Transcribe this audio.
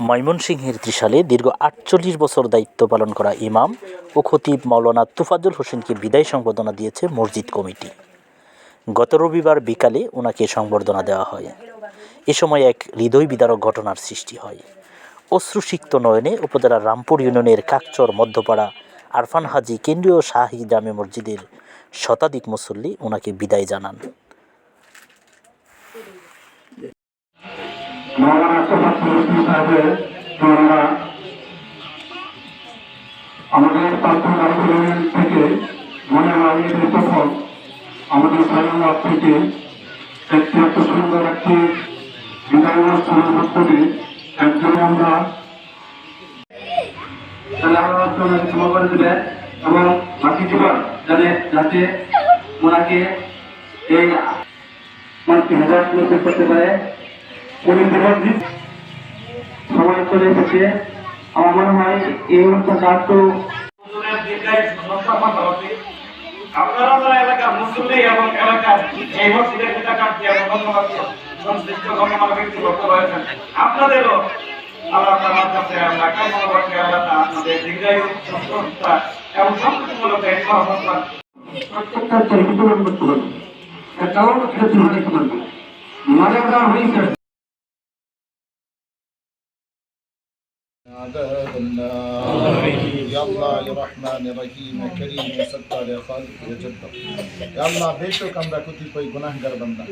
ময়মনসিংহের ত্রিশালে দীর্ঘ আটচল্লিশ বছর দায়িত্ব পালন করা ইমাম ও খতিব মাওলানা তুফাজুল হোসেনকে বিদায় সংবর্ধনা দিয়েছে মসজিদ কমিটি। গত রবিবার বিকালে ওনাকে সংবর্ধনা দেওয়া হয়। এ সময় এক হৃদয় বিদারক ঘটনার সৃষ্টি হয়। অশ্রুসিক্ত নয়নে উপজেলার রামপুর ইউনিয়নের কাকচর মধ্যপাড়া আরফান হাজি কেন্দ্রীয় শাহী জামে মসজিদের শতাধিক মুসল্লি ওনাকে বিদায় জানান। মৌলানা তোফাত মুসলিম সাহেবের আমরা আমাদের প্রাক্তন আন্দোলন থেকে মনে হয় এই আমাদের সাইনাবাদ থেকে একটি এত সুন্দর একটি বিদায় অনুষ্ঠানের মধ্যে একজন আমরা ক্ষমা করে দিবেন এবং বাকি জীবন যাতে যাতে ওনাকে এই মানুষকে হেদায়ত করতে পারে। উনি বিরোধী চলে এসেছে। আমার মনে হয় এই অনুষ্ঠানটা একটু আপনারা যারা এলাকার মুসল্লি এবং এলাকার এই মসজিদের পিতা কান্তি এবং ধন্যবাদ সংশ্লিষ্ট গণ্যমান্য ব্যক্তিবর্গ রয়েছেন আপনাদেরও আল্লাহ তাআলার কাছে আমরা কামনা করছি আল্লাহ আপনাদের দীর্ঘায়ু সুস্থতা এবং সম্পূর্ণমূলক এই সহবস্থান প্রত্যেকটা চরিত্র পূরণ করতে হবে এটাও ক্ষেত্রে মারা হয়েছে। عذاب النار یا اللہ بے شک ہمرا کتی کوئی گناہ گر بندہ